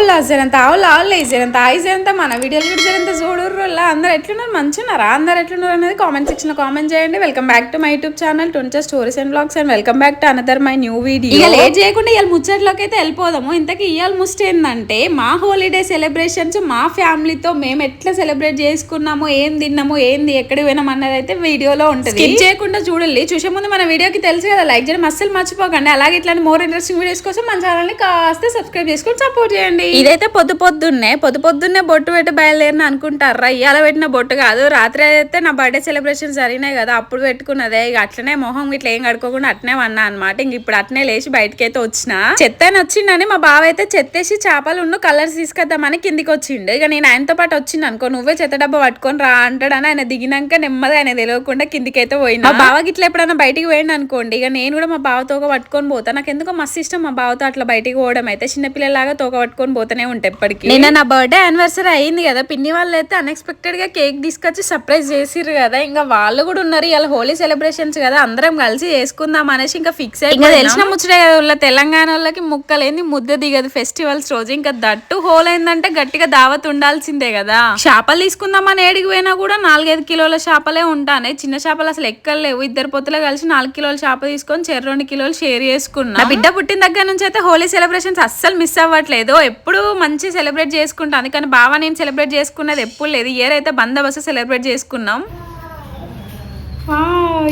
ఆవులు అసలంత ఆవులు ఆవులు వేసేంత ఆయిసేంత మన వీడియోలు కూడా చేరంత చూడరు అందరు ఎట్లున్నారు? మంచున్నారా అందరు ఎట్లున్నారు అనేది కామెంట్ సెక్షన్ కామెంట్ చేయండి. Welcome back to my YouTube channel twenty stories and blogs and welcome back to another my new video ఇక లేట్ చేయకుండా ఇవాళ ముచ్చట్లోకి అయితే వెళ్ళిపోదాము. ఇంతకీ ఇవాళ ముస్ట్ ఏంటంటే మా హాలిడే సెలబ్రేషన్స్ మా ఫ్యామిలీతో మేము ఎట్లా సెలబ్రేట్ చేసుకున్నాము ఏం తిన్నాము ఏంది ఎక్కడికి పోయినాం అన్నది అయితే వీడియోలో ఉంటుంది. స్కిప్ చేయకుండా చూడాలి చూసే ముందు మన వీడియోకి తెలుసు కదా లైక్ చేయడం అస్సలు మర్చిపోకండి. అలాగే ఇట్లాంటి మోర్ ఇంట్రెస్టింగ్ వీడియోస్ కోసం మన ఛానల్ని కాస్త సబ్స్క్రైబ్ చేసుకొని సపోర్ట్ చేయండి. ఇదైతే పొద్దు పొద్దున్నే పొద్దు పొద్దున్నే బొట్టు పెట్టి బయలుదేరిన అనుకుంటారా ఇవాళ పెట్టిన బొట్టు కాదు రాత్రి అయితే నా బర్త్డే సెలబ్రేషన్ జరిగినాయి కదా అప్పుడు పెట్టుకున్నదే. ఇక అట్లనే మొహం ఇట్లా ఏం కడుకోకుండా అట్నే వన్నా అనమాట ఇంక ఇప్పుడు అట్నే లేచి బయటకి అయితే వచ్చిన. చెత్త వచ్చిండని మా బావ అయితే చెత్తేసి చేపలు ఉన్న కలర్స్ తీసుకొద్దామని కిందికి వచ్చిండు. ఇక నేను ఆయనతో పాటు వచ్చిండు అనుకో నువ్వే చెత్త డబ్బా పట్టుకొని రా అంటాడని ఆయన దిగినాక నెమ్మది ఆయన తెలియకుండా కిందికి అయితే పోయినా. మా బావకి ఇట్లా ఎప్పుడైనా బయటికి పోయిండు అనుకోండి ఇక నేను కూడా మా బావతో తోక పట్టుకొని పోతా. నాకు ఎందుకో మస్తు ఇష్టం మా బావతో అట్లా బయటికి పోవడం అయితే. చిన్నపిల్లలాగా తోక పట్టుకొని పోతూనే ఉంటాయి ఎప్పటికీ. నిన్న నా బర్త్డే యానివర్సరీ అయింది కదా పిన్ని వాళ్ళు అయితే అన్ఎక్స్పెక్టెడ్గా కేక్ తీసుకొచ్చి సర్ప్రైజ్ చేసిర్రు కదా. ఇంకా వాళ్ళు కూడా ఉన్నారు ఇలా హోలీ సెలబ్రేషన్స్ కదా అందరం కలిసి చేసుకుందాం అనేసి ఇంకా ఫిక్స్ అయ్యి ఇంకా తెలిసిన ముచ్చటే కదా వాళ్ళ తెలంగాణ వాళ్ళకి ముక్కలేని ముద్ద దిగదు ఫెస్టివల్స్ రోజు. ఇంకా దట్టు హోల్ అయిందంటే గట్టిగా దావత్ ఉండాల్సిందే కదా. చేపలు తీసుకుందామని ఏడికి పోయినా కూడా నాలుగైదు కిలోల చేపలే ఉంటానే చిన్న చేపలు అసలు ఎక్కలేవు ఇద్దరు పొత్తులు కలిసి నాలుగు కిలోల చేప తీసుకొని చెరు రెండు కిలోలు షేర్ చేసుకున్నా. బిడ్డ పుట్టిన దగ్గర నుంచి అయితే హోలీ సెలబ్రేషన్స్ అస్సలు మిస్ అవ్వట్లేదు. ఎప్పుడు మంచి సెలబ్రేట్ చేసుకుంటాను. అందుకని బావ నేను సెలబ్రేట్ చేసుకున్నది ఎప్పుడు లేదు. ఇయర్ అయితే బందోబస్తు సెలబ్రేట్ చేసుకున్నాం.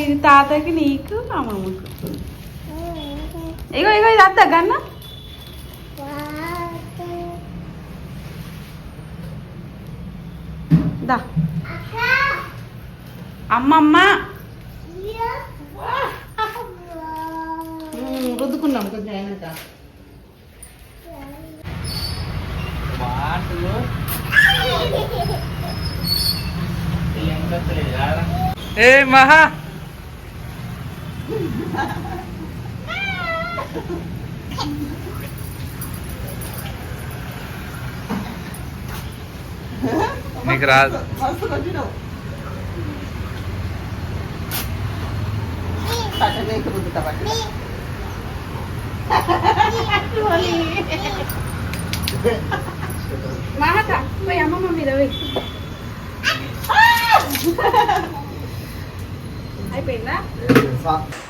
ఇది తాతకి నీకు ఇగో ఇగో ఇది అద్దా గన్న. దా. అమ్మమ్మ. రుద్దుకున్నాం కొంచెం అయినాక ఏ మహా నీకు రాదు మస్తు మహక పోయి అమ్మమ్మ మీద పోయి. అయిపోయిందా?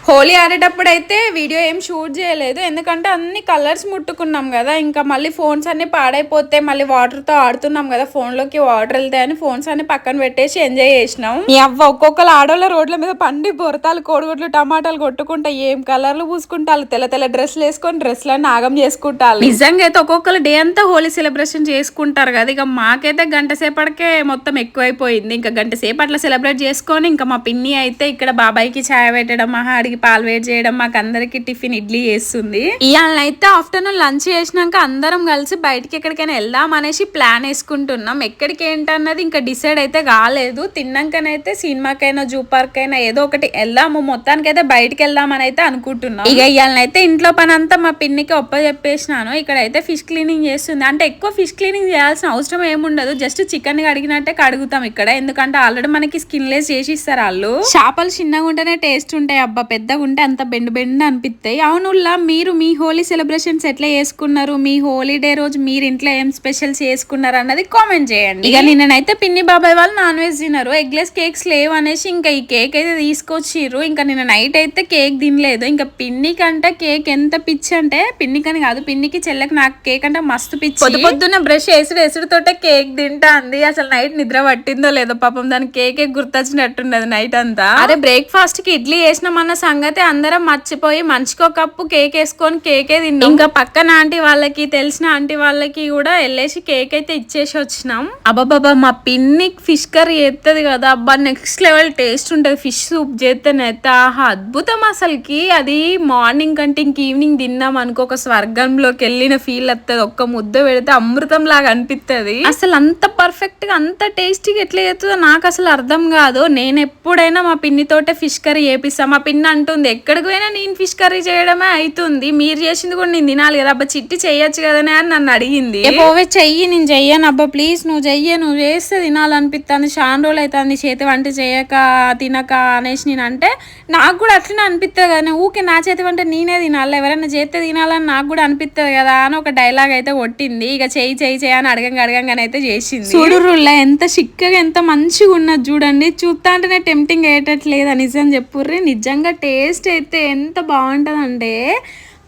హోలీ ఆడేటప్పుడు అయితే వీడియో ఏం షూట్ చేయలేదు. ఎందుకంటే అన్ని కలర్స్ ముట్టుకున్నాం కదా. ఇంకా మళ్ళీ ఫోన్స్ అన్ని పాడైపోతే మళ్ళీ వాటర్తో ఆడుతున్నాం కదా. ఫోన్లోకి వాటర్ వెళ్తాయని ఫోన్స్ అన్ని పక్కన పెట్టేసి ఎంజాయ్ చేసినాం. ఈ అవ్వ ఒక్కొక్కరు ఆడోళ్ళ రోడ్ల మీద పండి బొరతాలు కోడిగుడ్లు టమాటాలు కొట్టుకుంటా ఏం కలర్లు పూసుకుంటారు తెల్ల తెల్ల డ్రెస్లు వేసుకొని డ్రెస్లను ఆగం చేసుకుంటారు నిజంగా అయితే ఒక్కొక్కరు డే అంతా హోలీ సెలబ్రేషన్ చేసుకుంటారు కదా. ఇక మాకైతే గంట సేపటికే మొత్తం ఎక్కువైపోయింది. ఇంకా గంట సేపు అట్లా సెలబ్రేట్ చేసుకొని ఇంకా మా పిన్ని అయితే ఇక్కడ బాబాయ్కి ఛాయ్ పెట్టడం మహా అడిగి పాలు వేడి చేయడం మాకు అందరికి టిఫిన్ ఇడ్లీ చేస్తుంది. ఇవాళ అయితే ఆఫ్టర్నూన్ లంచ్ చేసినాక అందరం కలిసి బయటికి ఎక్కడికైనా వెళ్దాం అనేసి ప్లాన్ వేసుకుంటున్నాం. ఎక్కడికి ఏంటన్నది ఇంకా డిసైడ్ అయితే కాలేదు. తిన్నాకనైతే సినిమాకైనా జూ పార్క్ అయినా ఏదో ఒకటి వెళ్దాము. మొత్తానికైతే బయటికి వెళ్దామని అయితే అనుకుంటున్నాం. ఇక ఇవాళనైతే ఇంట్లో పని అంతా మా పిన్నికి ఒప్ప చెప్పేసినాను. ఇక్కడ అయితే ఫిష్ క్లీనింగ్ చేస్తుంది. అంటే ఎక్కువ ఫిష్ క్లీనింగ్ చేయాల్సిన అవసరం ఏముండదు. జస్ట్ చికెన్ కడిగినట్టే కడుగుతాం ఇక్కడ. ఎందుకంటే ఆల్రెడీ మనకి స్కిన్ లెస్ చేసి ఇస్తారు వాళ్ళు. చేపలు చిన్నగా ఉంటేనే టేస్ట్ ఉంటాయి అబ్బా. పెద్దగా ఉంటే అంత బెండు బెండు అనిపిస్తాయి అవునుల్లా మీరు మీ హోలీ సెలబ్రేషన్స్ ఎట్లా చేసుకున్నారు? మీ హోలీడే రోజు మీరు ఇంట్లో ఏం స్పెషల్స్ చేసుకున్నారు అన్నది కామెంట్ చేయండి. ఇక నిన్ననైతే పిన్ని బాబాయ్ వాళ్ళు నాన్ వెజ్ తిన్నారు. ఎగ్లెస్ కేక్స్ లేవు అనేసి ఇంకా ఈ కేక్ అయితే తీసుకొచ్చిర్రు. ఇంకా నిన్న నైట్ అయితే కేక్ తినలేదు. ఇంకా పిన్ని కంటే కేక్ ఎంత పిచ్చి అంటే పిన్నికని కాదు పిన్నికి చెల్లెకి నాకు కేక్ అంటే మస్తు పిచ్చి. పొద్దు పొద్దున్న బ్రష్ వేసుడు వేసుడుతోటే కేక్ తింటా అంది. అసలు నైట్ నిద్ర పట్టిందో లేదో పాపం. దాని కేకే గుర్తొచ్చినట్టున్నది నైట్ అంతా. అరే బ్రేక్ఫాస్ట్కి ఇడ్లీ వేసినామన్న సంగతి అందరం మర్చిపోయి మనిషికి ఒక కప్పు కేక్ వేసుకొని కేకే తిన్నాం. ఇంకా పక్కన ఆంటీ వాళ్ళకి తెలిసిన ఆంటీ వాళ్ళకి కూడా వెళ్ళేసి కేక్ అయితే ఇచ్చేసి వచ్చినాం. అబ్బాబాబా మా పిన్ని ఫిష్ కర్రీ చేస్తుంది కదా అబ్బా నెక్స్ట్ లెవెల్ టేస్ట్ ఉంటుంది. ఫిష్ సూప్ చేస్తేనైతే ఆహా అద్భుతం అసలుకి. అది మార్నింగ్ కంటే ఇంక ఈవినింగ్ తిన్నాం అనుకో ఒక స్వర్గంలోకి వెళ్ళిన ఫీల్ వస్తుంది ఒక్క ముద్ద పెడితే అమృతం లాగా అనిపిస్తుంది అసలు అంత పర్ఫెక్ట్గా అంత టేస్టీగా ఎట్లా చేస్తుందో నాకు అసలు అర్థం కాదు. నేను ఎప్పుడైనా మా పిన్నితోటే ఫిష్ కర్రీ చేపిస్తా. మా పిన్ని అంటూ అంటుంది ఎక్కడికి పోయినా నేను ఫిష్ కర్రీ చేయడమే అవుతుంది మీరు చేసింది కూడా నేను తినాలి కదా అబ్బా చిట్టి చెయ్యొచ్చు కదనే అని నన్ను అడిగింది. "ఏ పోవే చెయ్యి నేను చెయ్యను అబ్బా ప్లీజ్ నువ్వు చెయ్యి నువ్వు చేస్తే తినాలనిపిస్తుంది చాలా రోజులు అవుతుంది చేతి వంట చేయక తినక అనేసి నేను అంటే నాకు కూడా అట్లనే అనిపిస్తుంది కదా. ఊకే నా చేతి వంట నేనే తినాలి ఎవరైనా చేస్తే తినాలని నాకు కూడా అనిపిస్తుంది కదా అని ఒక డైలాగ్ అయితే కొట్టింది. ఇక చెయ్యి చెయ్యి చెయ్యి అని అడగంగా అడగంగానే అయితే చేసింది. చూడురుల్లా ఎంత చిక్కగా ఎంత మంచిగా ఉన్నది చూడండి. చూస్తా అంటేనే టెంప్టింగ్ అయ్యేటట్లేదు? నిజం చెప్పుర్రి. నిజంగా టేస్ట్ అయితే ఎంత బాగుంటుందంటే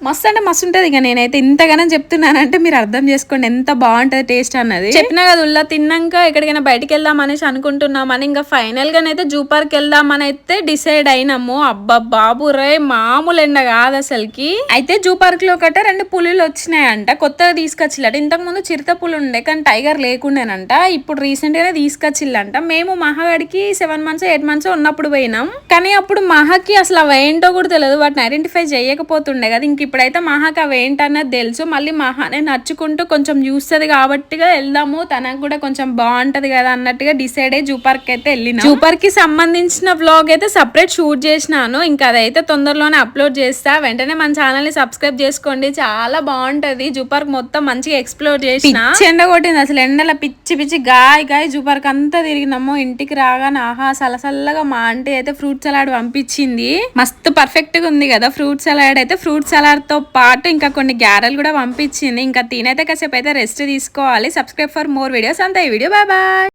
మస్తు అంటే మస్తు ఉంటుంది ఇక నేనైతే ఇంతగానో చెప్తున్నానంటే మీరు అర్థం చేసుకోండి ఎంత బాగుంటుంది టేస్ట్ అన్నది. చెప్పినా కదా ఉల్లా తిన్నాక ఎక్కడికైనా బయటికి వెళ్దాం అనేసి అనుకుంటున్నామని ఇంకా ఫైనల్ గానైతే జూ పార్క్ వెళ్దామని అయితే డిసైడ్ అయినాము. అబ్బా బాబు రే మామూలు ఎండ కాదు అసలుకి. అయితే జూ పార్క్లో ఒకట రెండు పులులు వచ్చినాయంట కొత్తగా తీసుకొచ్చిల్లట. ఇంతకు ముందు చిరుత పులు ఉండే కానీ టైగర్ లేకుండేనంట ఇప్పుడు రీసెంట్ గానే తీసుకొచ్చిల్లంట. మేము మహాగడికి సెవెన్ మంత్స్ ఎయిట్ మంత్స్ ఉన్నప్పుడు పోయినాం. కానీ అప్పుడు మహాకి అసలు అవి ఏంటో కూడా తెలియదు. వాటిని ఐడెంటిఫై చేయకపోతుండే కదా ఇంక ఇప్పుడైతే మహాకి అవి ఏంటన్నది తెలుసు. మళ్ళీ మహానే నచ్చుకుంటూ కొంచెం చూస్తుంది కాబట్టిగా వెళ్దాము. తనకు కూడా కొంచెం బాగుంటది కదా అన్నట్టుగా డిసైడ్ అయ్యి జూ పార్క్ అయితే వెళ్ళిన. జూ పార్క్కి సంబంధించిన వ్లాగ్ అయితే సపరేట్ షూట్ చేసినాను. ఇంకా అదైతే తొందరలోనే అప్లోడ్ చేస్తా. వెంటనే మన ఛానల్ని సబ్స్క్రైబ్ చేసుకోండి. చాలా బాగుంటది. జూ పార్క్ మొత్తం మంచిగా ఎక్స్ప్లోర్ చేసిన. ఎండ కొట్టింది. అసలు ఎండల పిచ్చి పిచ్చి గాయ గాయ జూ పార్క్ అంతా తిరిగినాము. ఇంటికి రాగానే ఆహా సలసల్లగా మా ఆంటీ అయితే ఫ్రూట్ సలాడ్ పంపించింది. మస్తు పర్ఫెక్ట్గా ఉంది కదా. ఫ్రూట్ సలాడ్ అయితే ఫ్రూట్ సలాడ్ తో పాటు ఇంకా కొన్ని గ్యారెలు కూడా పంపించింది. ఇంకా తినైతే కాసేపు అయితే రెస్ట్ తీసుకోవాలి. సబ్స్క్రైబ్ ఫర్ మోర్ వీడియోస్ అంతా ఈ వీడియో బాయ్ బాయ్